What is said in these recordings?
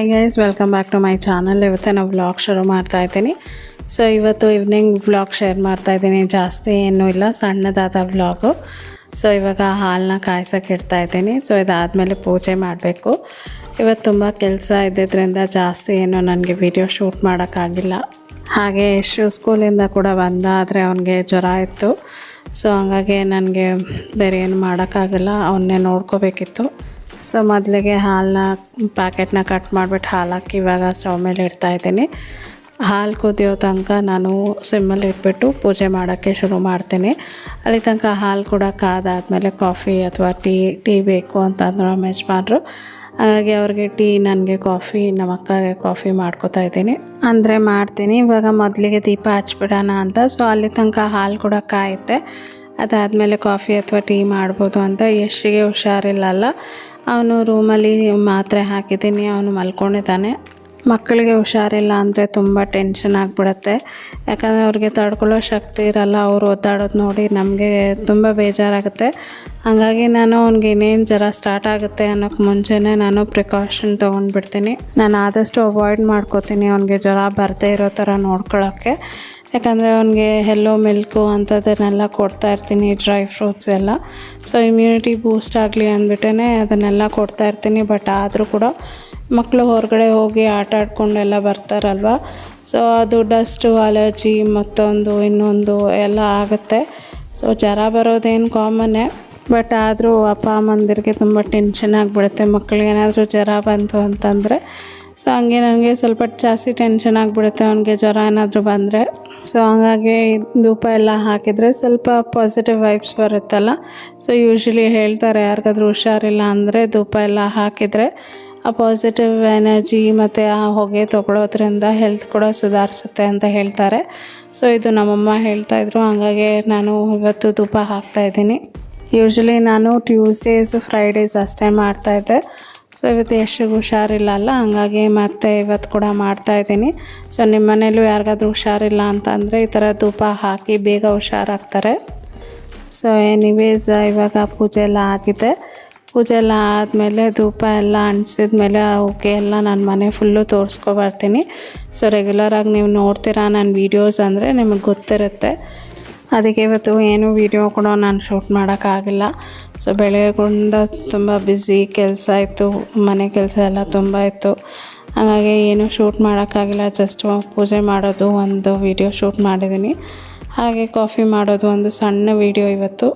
Hi guys welcome back to my channel ಇವತ್ತು ನಾವು vlog ಶುರು ಮಾಡ್ತಾ ಇದ್ದೀನಿ. ಸೊ ಇವತ್ತು ಈವ್ನಿಂಗ್ ವ್ಲಾಗ್ ಶೇರ್ ಮಾಡ್ತಾ ಇದ್ದೀನಿ. ಜಾಸ್ತಿ ಏನೂ ಇಲ್ಲ, ಸಣ್ಣದಾದ ವ್ಲಾಗು ಸೊ ಇವಾಗ ಹಾಲನ್ನ ಕಾಯ್ಸೋಕೆ ಇಡ್ತಾ ಇದ್ದೀನಿ. ಸೊ ಇದಾದಮೇಲೆ ಪೂಜೆ ಮಾಡಬೇಕು. ಇವತ್ತು ತುಂಬ ಕೆಲಸ ಇದ್ದಿದ್ದರಿಂದ ಜಾಸ್ತಿ ಏನು ನನಗೆ ವಿಡಿಯೋ ಶೂಟ್ ಮಾಡೋಕ್ಕಾಗಿಲ್ಲ ಹಾಗೆ ಯಶು ಸ್ಕೂಲಿಂದ ಕೂಡ ಬಂದ ಆದರೆ ಅವನಿಗೆ ಜ್ವರ ಇತ್ತು. ಸೊ ಹಂಗಾಗಿ ನನಗೆ ಬೇರೆ ಏನು ಮಾಡೋಕ್ಕಾಗಲ್ಲ ಅವನ್ನೇ ನೋಡ್ಕೋಬೇಕಿತ್ತು. ಸೊ ಮೊದಲಿಗೆ ಹಾಲನ್ನ ಪ್ಯಾಕೆಟ್ನ ಕಟ್ ಮಾಡಿಬಿಟ್ಟು ಹಾಲು ಹಾಕಿ ಇವಾಗ ಸ್ಟವ್ ಮೇಲೆ ಇಡ್ತಾ ಇದ್ದೀನಿ. ಹಾಲು ಕುದಿಯೋ ತನಕ ನಾನು ಸಿಮ್ಮಲ್ಲಿ ಇಟ್ಬಿಟ್ಟು ಪೂಜೆ ಮಾಡೋಕ್ಕೆ ಶುರು ಮಾಡ್ತೀನಿ. ಅಲ್ಲಿ ತನಕ ಹಾಲು ಕೂಡ ಕಾದಾದಮೇಲೆ ಕಾಫಿ ಅಥವಾ ಟೀ ಟೀ ಬೇಕು ಅಂತಂದ್ರು ನಮ್ಮ ಯಜಮಾನ್ರು ಹಾಗಾಗಿ ಅವ್ರಿಗೆ ಟೀ, ನನಗೆ ಕಾಫಿ, ನಮ್ಮ ಅಕ್ಕಗೆ ಕಾಫಿ ಮಾಡ್ಕೋತಾ ಇದ್ದೀನಿ. ಅಂದರೆ ಮಾಡ್ತೀನಿ. ಇವಾಗ ಮೊದಲಿಗೆ ದೀಪ ಹಚ್ಬಿಡೋಣ ಅಂತ. ಸೊ ಅಲ್ಲಿ ತನಕ ಹಾಲು ಕೂಡ ಕಾಯುತ್ತೆ. ಅದಾದಮೇಲೆ ಕಾಫಿ ಅಥವಾ ಟೀ ಮಾಡ್ಬೋದು ಅಂತ. ಎಷ್ಟಿಗೆ ಹುಷಾರಿಲ್ಲಲ್ಲ. ಅವನು ರೂಮಲ್ಲಿ ಮಾತ್ರೆ ಹಾಕಿದ್ದೀನಿ, ಅವನು ಮಲ್ಕೊಂಡಿದ್ದಾನೆ. ಮಕ್ಕಳಿಗೆ ಹುಷಾರಿಲ್ಲ ಅಂದರೆ ತುಂಬ ಟೆನ್ಷನ್ ಆಗಿಬಿಡುತ್ತೆ. ಯಾಕಂದರೆ ಅವ್ರಿಗೆ ತಡ್ಕೊಳ್ಳೋ ಶಕ್ತಿ ಇರಲ್ಲ, ಅವ್ರು ಒದ್ದಾಡೋದು ನೋಡಿ ನಮಗೆ ತುಂಬ ಬೇಜಾರಾಗುತ್ತೆ. ಹಾಗಾಗಿ ನಾನು ಅವ್ನಿಗೆ ಇನ್ನೇನು ಜ್ವರ ಸ್ಟಾರ್ಟ್ ಆಗುತ್ತೆ ಅನ್ನೋಕ್ಕೆ ಮುಂಚೆನೇ ನಾನು ಪ್ರಿಕಾಷನ್ ತೊಗೊಂಡ್ಬಿಡ್ತೀನಿ. ನಾನು ಆದಷ್ಟು ಅವಾಯ್ಡ್ ಮಾಡ್ಕೋತೀನಿ, ಅವ್ನಿಗೆ ಜ್ವರ ಬರದೇ ಇರೋ ಥರ ನೋಡ್ಕೊಳ್ಳೋಕ್ಕೆ ಯಾಕಂದರೆ ಅವನಿಗೆ ಹೆಲ್ಲೋ ಮಿಲ್ಕು ಅಂಥದ್ದನ್ನೆಲ್ಲ ಕೊಡ್ತಾ ಇರ್ತೀನಿ ಡ್ರೈ ಫ್ರೂಟ್ಸ್ ಎಲ್ಲ. ಸೊ ಇಮ್ಯುನಿಟಿ ಬೂಸ್ಟ್ ಆಗಲಿ ಅಂದ್ಬಿಟ್ಟೇ ಅದನ್ನೆಲ್ಲ ಕೊಡ್ತಾ ಇರ್ತೀನಿ ಬಟ್ ಆದರೂ ಕೂಡ ಮಕ್ಕಳು ಹೊರಗಡೆ ಹೋಗಿ ಆಟ ಆಡ್ಕೊಂಡೆಲ್ಲ ಬರ್ತಾರಲ್ವ? ಸೊ ಅದು ಡಸ್ಟು ಅಲರ್ಜಿ ಮತ್ತೊಂದು, ಇನ್ನೊಂದು ಎಲ್ಲ ಆಗುತ್ತೆ. ಸೊ ಜ್ವರ ಬರೋದೇನು ಕಾಮನ್ನೇ ಬಟ್ ಆದರೂ ಅಪ್ಪ, ಅಮ್ಮಂದಿರಿಗೆ ತುಂಬ ಟೆನ್ಷನ್ ಆಗಿಬಿಡುತ್ತೆ ಮಕ್ಕಳಿಗೇನಾದರೂ ಜ್ವರ ಬಂತು ಅಂತಂದರೆ ಸೊ ಹಂಗೆ ನನಗೆ ಸ್ವಲ್ಪ ಜಾಸ್ತಿ ಟೆನ್ಷನ್ ಆಗಿಬಿಡುತ್ತೆ. ಅವನಿಗೆ ಜ್ವರ ಏನಾದರೂ ಬಂದರೆ. ಸೊ ಹಂಗಾಗಿ ಧೂಪ ಎಲ್ಲ ಹಾಕಿದರೆ ಸ್ವಲ್ಪ ಪಾಸಿಟಿವ್ ವೈಬ್ಸ್ ಬರುತ್ತಲ್ಲ. ಸೊ ಯೂಶ್ವಲಿ ಹೇಳ್ತಾರೆ, ಯಾರಿಗಾದ್ರೂ ಹುಷಾರಿಲ್ಲ ಅಂದರೆ ಧೂಪ ಎಲ್ಲ ಹಾಕಿದರೆ ಆ ಪಾಸಿಟಿವ್ ಎನರ್ಜಿ ಮತ್ತು ಆ ಹೊಗೆ ತೊಗೊಳೋದ್ರಿಂದ ಹೆಲ್ತ್ ಕೂಡ ಸುಧಾರಿಸುತ್ತೆ ಅಂತ ಹೇಳ್ತಾರೆ. ಸೊ ಇದು ನಮ್ಮಮ್ಮ ಹೇಳ್ತಾಯಿದ್ರು ಹಾಗಾಗಿ ನಾನು ಇವತ್ತು ಧೂಪ ಹಾಕ್ತಾಯಿದ್ದೀನಿ ಯೂಶ್ವಲಿ ನಾನು ಟ್ಯೂಸ್ಡೇಸು ಫ್ರೈಡೇಸ್ ಅಷ್ಟೇ ಮಾಡ್ತಾಯಿದ್ದೆ ಸೊ ಇವತ್ತು ಎಷ್ಟು ಹುಷಾರಿಲ್ಲ ಅಲ್ಲ ಹಂಗಾಗಿ ಮತ್ತೆ ಇವತ್ತು ಕೂಡ ಮಾಡ್ತಾಯಿದ್ದೀನಿ ಸೊ ನಿಮ್ಮ ಮನೇಲೂ ಯಾರಿಗಾದ್ರೂ ಹುಷಾರಿಲ್ಲ ಅಂತಂದರೆ ಈ ಥರ ಧೂಪ ಹಾಕಿ ಬೇಗ ಹುಷಾರಾಗ್ತಾರೆ. ಸೊ ಎನಿವೇಸ್ ಇವಾಗ ಪೂಜೆ ಎಲ್ಲ ಆಗಿದೆ. ಪೂಜೆ ಎಲ್ಲ ಆದಮೇಲೆ ಧೂಪ ಎಲ್ಲ ಅಂಟಿಸಿದ ಮೇಲೆ ಓಕೆ ಎಲ್ಲ ನಾನು ಮನೆ ಫುಲ್ಲು ತೋರಿಸ್ಕೊಬರ್ತೀನಿ ಸೊ ರೆಗ್ಯುಲರಾಗಿ ನೀವು ನೋಡ್ತೀರಾ ನನ್ನ ವೀಡಿಯೋಸ್ ಅಂದರೆ ನಿಮಗೆ ಗೊತ್ತಿರುತ್ತೆ. ಅದಕ್ಕೆ ಇವತ್ತು ಏನು ವೀಡಿಯೋ ಕೂಡ ನಾನು ಶೂಟ್ ಮಾಡೋಕ್ಕಾಗಿಲ್ಲ. ಸೊ ಬೆಳಗ್ಗೆಯಿಂದ ತುಂಬ ಬ್ಯುಸಿ ಕೆಲಸ ಇತ್ತು, ಮನೆ ಕೆಲಸ ಎಲ್ಲ ತುಂಬ ಇತ್ತು. ಹಾಗಾಗಿ ಏನು ಶೂಟ್ ಮಾಡೋಕ್ಕಾಗಿಲ್ಲ ಜಸ್ಟ್ ಪೂಜೆ ಮಾಡೋದು ಒಂದು ವೀಡಿಯೋ ಶೂಟ್ ಮಾಡಿದ್ದೀನಿ ಹಾಗೆ ಕಾಫಿ ಮಾಡೋದು ಒಂದು ಸಣ್ಣ ವೀಡಿಯೋ ಇವತ್ತು.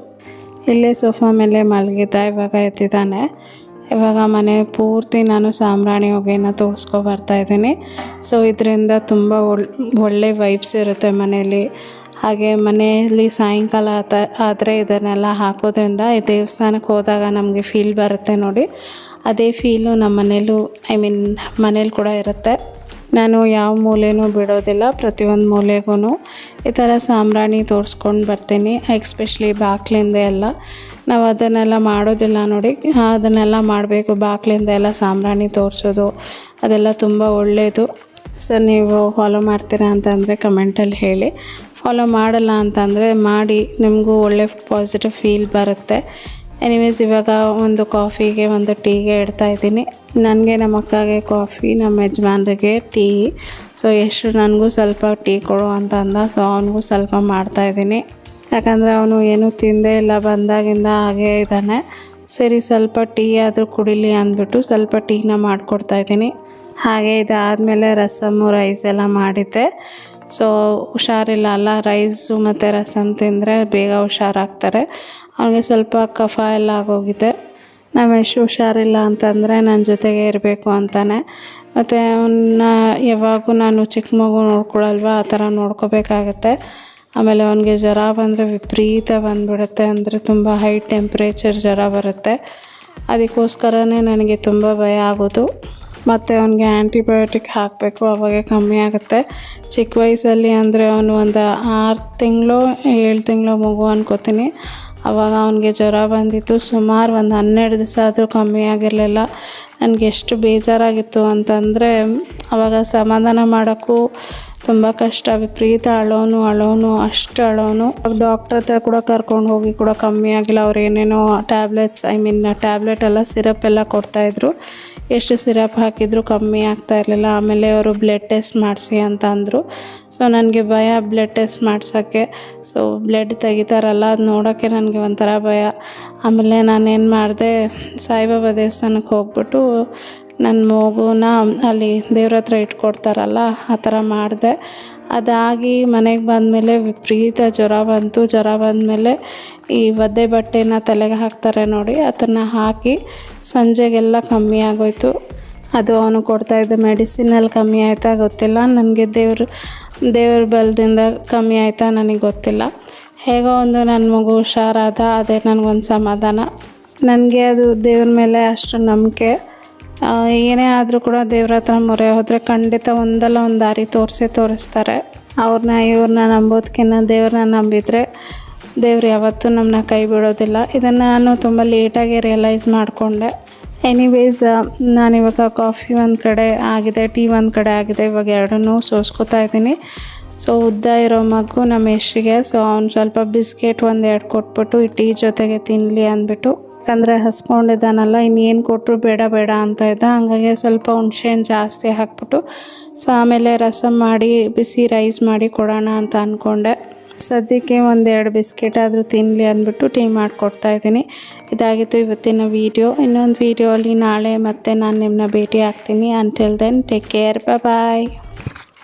ಇಲ್ಲೇ ಸೋಫಾ ಮೇಲೆ ಮಲಗಿದ್ದ, ಇವಾಗ ಎತ್ತಿದ್ದಾನೆ. ಇವಾಗ ಮನೆ ಪೂರ್ತಿ ನಾನು ಸಾಂಬ್ರಾಣಿ ಹೊಗೆನ ತೋರಿಸ್ಕೊ ಬರ್ತಾ ಇದ್ದೀನಿ. ಸೊ ಇದರಿಂದ ತುಂಬ ಒಳ್, ಒಳ್ಳೆ ವೈಬ್ಸ್ ಇರುತ್ತೆ ಮನೆಯಲ್ಲಿ. ಹಾಗೆ ಮನೆಯಲ್ಲಿ ಸಾಯಂಕಾಲ ಆತ, ಆದರೆ ಇದನ್ನೆಲ್ಲ ಹಾಕೋದ್ರಿಂದ ಈ ದೇವಸ್ಥಾನಕ್ಕೆ ಹೋದಾಗ ನಮಗೆ ಫೀಲ್ ಬರುತ್ತೆ ನೋಡಿ. ಅದೇ ಫೀಲು ನಮ್ಮ ಮನೇಲೂ ಐ ಮೀನ್ ಮನೇಲಿ ಕೂಡ ಇರುತ್ತೆ. ನಾನು ಯಾವ ಮೂಲೆನೂ ಬಿಡೋದಿಲ್ಲ, ಪ್ರತಿಯೊಂದು ಮೂಲೆಗೂ ಈ ಥರ ಸಾಂಬ್ರಾಣಿ ತೋರಿಸ್ಕೊಂಡು ಬರ್ತೀನಿ ಎಕ್ಸ್ಪೆಷಲಿ ಬಾಕ್ಲಿಂದ ಎಲ್ಲ. ನಾವು ಅದನ್ನೆಲ್ಲ ಮಾಡೋದಿಲ್ಲ ನೋಡಿ. ಅದನ್ನೆಲ್ಲ ಮಾಡಬೇಕು, ಬಾಕ್ಲಿಂದ ಎಲ್ಲ ಸಾಂಬ್ರಾಣಿ ತೋರಿಸೋದು, ಅದೆಲ್ಲ ತುಂಬ ಒಳ್ಳೆಯದು ಸೊ ನೀವು ಫಾಲೋ ಮಾಡ್ತೀರಾ ಅಂತಂದರೆ ಕಮೆಂಟಲ್ಲಿ ಹೇಳಿ. ಫಾಲೋ ಮಾಡಲ್ಲ ಅಂತಂದರೆ ಮಾಡಿ ನಿಮಗೂ ಒಳ್ಳೆ ಪಾಸಿಟಿವ್ ಫೀಲ್ ಬರುತ್ತೆ. ಎನಿವೇಸ್ ಇವಾಗ ಒಂದು ಕಾಫಿಗೆ ಒಂದು ಟೀಗೆ ಇಡ್ತಾ ಇದ್ದೀನಿ. ನನಗೆ ನಮ್ಮ ಅಕ್ಕಗೆ ಕಾಫಿ ನಮ್ಮ ಯಜಮಾನ್ರಿಗೆ ಟೀ ಸೊ ಎಷ್ಟು ನನಗೂ ಸ್ವಲ್ಪ ಟೀ ಕೊಡು ಅಂತ ಅಂದ ಸೊ ಅವನಿಗೂ ಸ್ವಲ್ಪ ಮಾಡ್ತಾಯಿದ್ದೀನಿ ಯಾಕಂದರೆ ಅವನು ಏನೂ ತಿಂದೇ ಇಲ್ಲ, ಬಂದಾಗಿಂದ ಹಾಗೆ ಇದ್ದಾನೆ. ಸರಿ, ಸ್ವಲ್ಪ ಟೀ ಆದರೂ ಕುಡಿಲಿ ಅಂದ್ಬಿಟ್ಟು ಸ್ವಲ್ಪ ಟೀನ ಮಾಡಿಕೊಡ್ತಾ ಇದ್ದೀನಿ. ಹಾಗೆ ಇದಾದಮೇಲೆ ರಸಮ್ಮು ರೈಸ್ ಎಲ್ಲ ಮಾಡಿದ್ದೆ. ಸೊ ಹುಷಾರಿಲ್ಲ ಅಲ್ಲ ರೈಸು ಮತ್ತು ರಸಮ್ ತಿಂದರೆ ಬೇಗ ಹುಷಾರಾಗ್ತಾರೆ. ಅವನಿಗೆ ಸ್ವಲ್ಪ ಕಫ ಎಲ್ಲ ಆಗೋಗಿದೆ. ನಾವು ಎಷ್ಟು ಹುಷಾರಿಲ್ಲ ಅಂತಂದರೆ ನನ್ನ ಜೊತೆಗೆ ಇರಬೇಕು ಅಂತಾನೆ. ಮತ್ತು ಅವನ್ನ ಯಾವಾಗೂ ನಾನು ಚಿಕ್ಕ ಮಗು ನೋಡ್ಕೊಳಲ್ವ, ಆ ಥರ ನೋಡ್ಕೋಬೇಕಾಗತ್ತೆ. ಆಮೇಲೆ ಅವನಿಗೆ ಜ್ವರ ಬಂದರೆ ವಿಪರೀತ ಬಂದುಬಿಡುತ್ತೆ ಅಂದರೆ ತುಂಬ ಹೈ ಟೆಂಪ್ರೇಚರ್ ಜ್ವರ ಬರುತ್ತೆ. ಅದಕ್ಕೋಸ್ಕರನೇ ನನಗೆ ತುಂಬ ಭಯ ಆಗೋದು. ಮತ್ತು ಅವನಿಗೆ ಆ್ಯಂಟಿಬಯೋಟಿಕ್ ಹಾಕಬೇಕು, ಅವಾಗೆ ಕಮ್ಮಿ ಆಗುತ್ತೆ. ಚಿಕ್ಕ ವಯಸ್ಸಲ್ಲಿ ಅಂದರೆ ಅವನು ಒಂದು ಆರು ತಿಂಗಳು, ಏಳು ತಿಂಗಳು ಮಗು ಅನ್ಕೋತೀನಿ. ಆವಾಗ ಅವನಿಗೆ ಜ್ವರ ಬಂದಿತ್ತು. ಸುಮಾರು ಒಂದು ಹನ್ನೆರಡು ದಿವಸ ಆದರೂ ಕಮ್ಮಿ ಆಗಿರಲಿಲ್ಲ. ನನಗೆ ಎಷ್ಟು ಬೇಜಾರಾಗಿತ್ತು ಅಂತಂದರೆ, ಅವಾಗ ಸಮಾಧಾನ ಮಾಡೋಕ್ಕೂ ತುಂಬ ಕಷ್ಟ. ವಿಪರೀತ ಅಳೋನು ಅಳೋನು, ಅಷ್ಟು ಅಳೋನು. ಡಾಕ್ಟ್ರ್ ಹತ್ರ ಕೂಡ ಕರ್ಕೊಂಡು ಹೋಗಿ ಕೂಡ ಕಮ್ಮಿ ಆಗಿಲ್ಲ. ಅವ್ರು ಏನೇನೋ ಟ್ಯಾಬ್ಲೆಟ್ಸ್ ಐ ಮೀನ್ ಟ್ಯಾಬ್ಲೆಟ್ ಎಲ್ಲ ಸಿರಪ್ ಎಲ್ಲ ಕೊಡ್ತಾಯಿದ್ರು ಎಷ್ಟು ಸಿರಪ್ ಹಾಕಿದರೂ ಕಮ್ಮಿ ಆಗ್ತಾ ಇರಲಿಲ್ಲ. ಆಮೇಲೆ ಅವರು ಬ್ಲಡ್ ಟೆಸ್ಟ್ ಮಾಡಿಸಿ ಅಂತ ಅಂದರು. ಸೊ ನನಗೆ ಭಯ ಬ್ಲಡ್ ಟೆಸ್ಟ್ ಮಾಡ್ಸೋಕ್ಕೆ. ಸೊ ಬ್ಲಡ್ ತೆಗಿತಾರಲ್ಲ, ಅದು ನೋಡೋಕ್ಕೆ ನನಗೆ ಒಂಥರ ಭಯ. ಆಮೇಲೆ ನಾನೇನು ಮಾಡಿದೆ, ಸಾಯಿಬಾಬಾ ದೇವಸ್ಥಾನಕ್ಕೆ ಹೋಗ್ಬಿಟ್ಟು ನನ್ನ ಮಗುನ ಅಲ್ಲಿ ದೇವ್ರ ಹತ್ರ ಇಟ್ಕೊಡ್ತಾರಲ್ಲ, ಆ ಥರ ಮಾಡಿದೆ. ಅದಾಗಿ ಮನೆಗೆ ಬಂದಮೇಲೆ ವಿಪರೀತ ಜ್ವರ ಬಂತು. ಜ್ವರ ಬಂದಮೇಲೆ ಈ ಒದ್ದೆ ಬಟ್ಟೆನ ತಲೆಗೆ ಹಾಕ್ತಾರೆ ನೋಡಿ, ಅದನ್ನು ಹಾಕಿ ಸಂಜೆಗೆಲ್ಲ ಕಮ್ಮಿ ಆಗೋಯ್ತು. ಅದು ಅವನು ಕೊಡ್ತಾ ಇದ್ದ ಮೆಡಿಸಿನಲ್ಲಿ ಕಮ್ಮಿ ಆಯಿತಾ ಗೊತ್ತಿಲ್ಲ. ನನಗೆ ದೇವರು, ದೇವ್ರ ಬಲದಿಂದ ಕಮ್ಮಿ ಆಯಿತಾ ನನಗೆ ಗೊತ್ತಿಲ್ಲ. ಹೇಗೋ ಒಂದು ನನ್ನ ಮಗು ಹುಷಾರಾದ, ಅದೇ ನನಗೊಂದು ಸಮಾಧಾನ. ನನಗೆ ಅದು ದೇವ್ರ ಮೇಲೆ ಅಷ್ಟು ನಂಬಿಕೆ. ಏನೇ ಆದರೂ ಕೂಡ ದೇವ್ರ ಹತ್ರ ಮೊರೆ ಹೋದರೆ ಖಂಡಿತ ಒಂದಲ್ಲ ಒಂದು ದಾರಿ ತೋರಿಸಿ ತೋರಿಸ್ತಾರೆ. ಅವ್ರನ್ನ, ಇವ್ರನ್ನ ನಂಬೋದಕ್ಕಿಂತ ದೇವ್ರನ್ನ ನಂಬಿದರೆ ದೇವ್ರು ಯಾವತ್ತೂ ನಮ್ಮನ್ನ ಕೈ ಬಿಡೋದಿಲ್ಲ. ಇದನ್ನು ನಾನು ತುಂಬ ಲೇಟಾಗಿ ರಿಯಲೈಸ್ ಮಾಡಿಕೊಂಡೆ. ಎನಿವೇಸ್ ನಾನಿವಾಗ ಕಾಫಿ ಒಂದು ಕಡೆ ಆಗಿದೆ ಟೀ ಒಂದು ಕಡೆ ಆಗಿದೆ. ಇವಾಗ ಎರಡನ್ನೂ ಸೋಸ್ಕೊತಾ ಇದ್ದೀನಿ. ಸೊ ಉದ್ದ ಇರೋ ಮಗು ನಮ್ಮ ಯಶ್ಗೆ ಸೊ ಅವ್ನು ಸ್ವಲ್ಪ ಬಿಸ್ಕೆಟ್ ಒಂದು ಎರಡು ಕೊಟ್ಬಿಟ್ಟು ಈ ಟೀ ಜೊತೆಗೆ ತಿನ್ನಲಿ ಅಂದ್ಬಿಟ್ಟು, ಯಾಕಂದರೆ ಹಸ್ಕೊಂಡಿದ್ದಾನಲ್ಲ ಇನ್ನೇನು ಕೊಟ್ಟರು ಬೇಡ ಬೇಡ ಅಂತ ಇದ್ದ. ಹಂಗಾಗಿ ಸ್ವಲ್ಪ ಹುಣ್ಸೆಹಣ್ಣು ಜಾಸ್ತಿ ಹಾಕ್ಬಿಟ್ಟು, ಸೊ, ಆಮೇಲೆ ರಸಮ್ ಮಾಡಿ, ಬಿಸಿ ರೈಸ್ ಮಾಡಿ ಕೊಡೋಣ ಅಂತ ಅಂದ್ಕೊಂಡೆ ಸದ್ಯಕ್ಕೆ ಒಂದೆರಡು ಬಿಸ್ಕೆಟ್ ಆದರೂ ತಿನ್ನಲಿ ಅಂದ್ಬಿಟ್ಟು ಟೀ ಮಾಡಿಕೊಡ್ತಾ ಇದ್ದೀನಿ. ಇದಾಗಿತ್ತು ಇವತ್ತಿನ ವೀಡಿಯೋ. ಇನ್ನೊಂದು ವೀಡಿಯೋ ಅಲ್ಲಿ ನಾಳೆ ಮತ್ತೆ ನಾನು ನಿಮ್ಮನ್ನ ಭೇಟಿ ಆಗ್ತೀನಿ. Until then take care bye